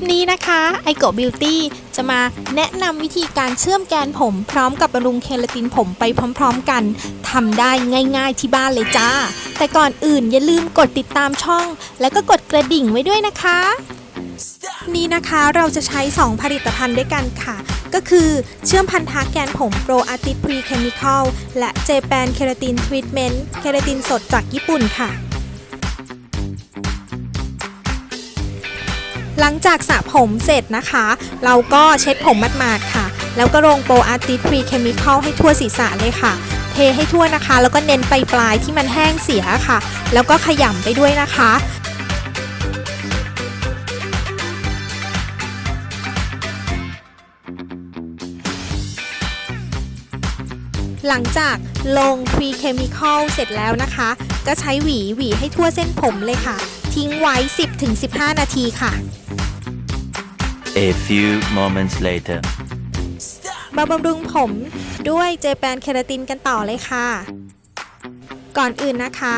ปนี้นะคะไอโกบิวตี้จะมาแนะนำวิธีการเชื่อมแกนผม พร้อมกับบำรุงเคลาตินผมไปพร้อมๆกันทำได้ง่ายๆที่บ้านเลยจ้า แต่ก่อนอื่นอย่าลืมกดติดตามช่อง แล้วก็กดกระดิ่งไว้ด้วยนะคะ นี่นะคะเราจะใช้ 2 ผลิตภัณฑ์ด้วยกันค่ะ ก็คือเชื่อมพันธะแกนผมโปรอาร์ติ p พรีเคมีคอลและเจแปนเคราตินทรีทเมนต์เคราตินสดจากญี่ปุ่นค่ะ หลังจากสระผมเสร็จนะคะ เราก็เช็ดผมมัดๆค่ะ แล้วก็ลงโปรอาร์ติ p พรีเคมีคอลให้ทั่วศีรษะเลยค่ะ เทให้ทั่วนะคะ แล้วก็เน้นไปปลายที่มันแห้งเสียค่ะ แล้วก็ขยำไปด้วยนะคะหลังจากลง pre chemical เสร็จแล้วนะคะ ก็ใช้หวีหวีให้ทั่วเส้นผมเลยค่ะ ทิ้งไว้ 10-15 นาทีค่ะ A few moments later. มาบำรุงผมด้วยเจแปนเคราตินกันต่อเลยค่ะ ก่อนอื่นนะคะ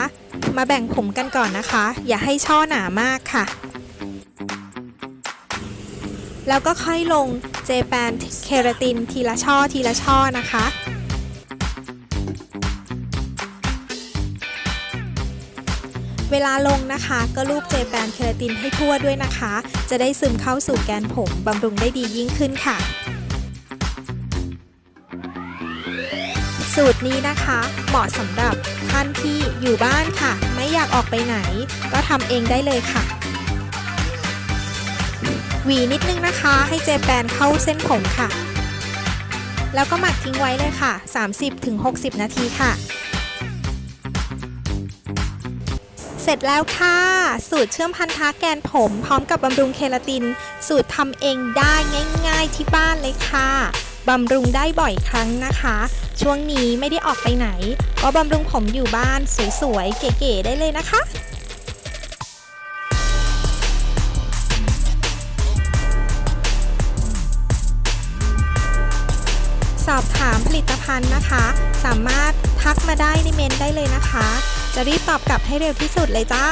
มาแบ่งผมกันก่อนนะคะ อย่าให้ช่อหนามากค่ะ แล้วก็ค่อยลงเจแปนเคราตินทีละช่อทีละช่อนะคะ เวลาลงนะคะ ก็ลูบเจแปนเคราตินให้ทั่วด้วยนะคะ จะได้ซึมเข้าสู่แกนผมบำรุงได้ดียิ่งขึ้นค่ะ สูตรนี้นะคะ เหมาะสำหรับท่านที่อยู่บ้านค่ะ ไม่อยากออกไปไหน ก็ทำเองได้เลยค่ะหวีนิดนึงนะคะ ให้เจแปนเข้าเส้นผมค่ะ แล้วก็หมักทิ้งไว้เลยค่ะ 30-60 นาทีค่ะ เสร็จแล้วค่ะ สูตรเชื่อมพันธะแกนผม พร้อมกับบำรุงเคลาติน สูตรทำเองได้ง่ายๆที่บ้านเลยค่ะบำรุงได้บ่อยครั้งนะคะ ช่วงนี้ไม่ได้ออกไปไหน ก็บำรุงผมอยู่บ้านสวยๆ เก๋ๆได้เลยนะคะสอบถามผลิตภัณฑ์นะคะ สามารถทักมาได้ในเมนได้เลยนะคะ จะรีบตอบกลับให้เร็วที่สุดเลยจ้า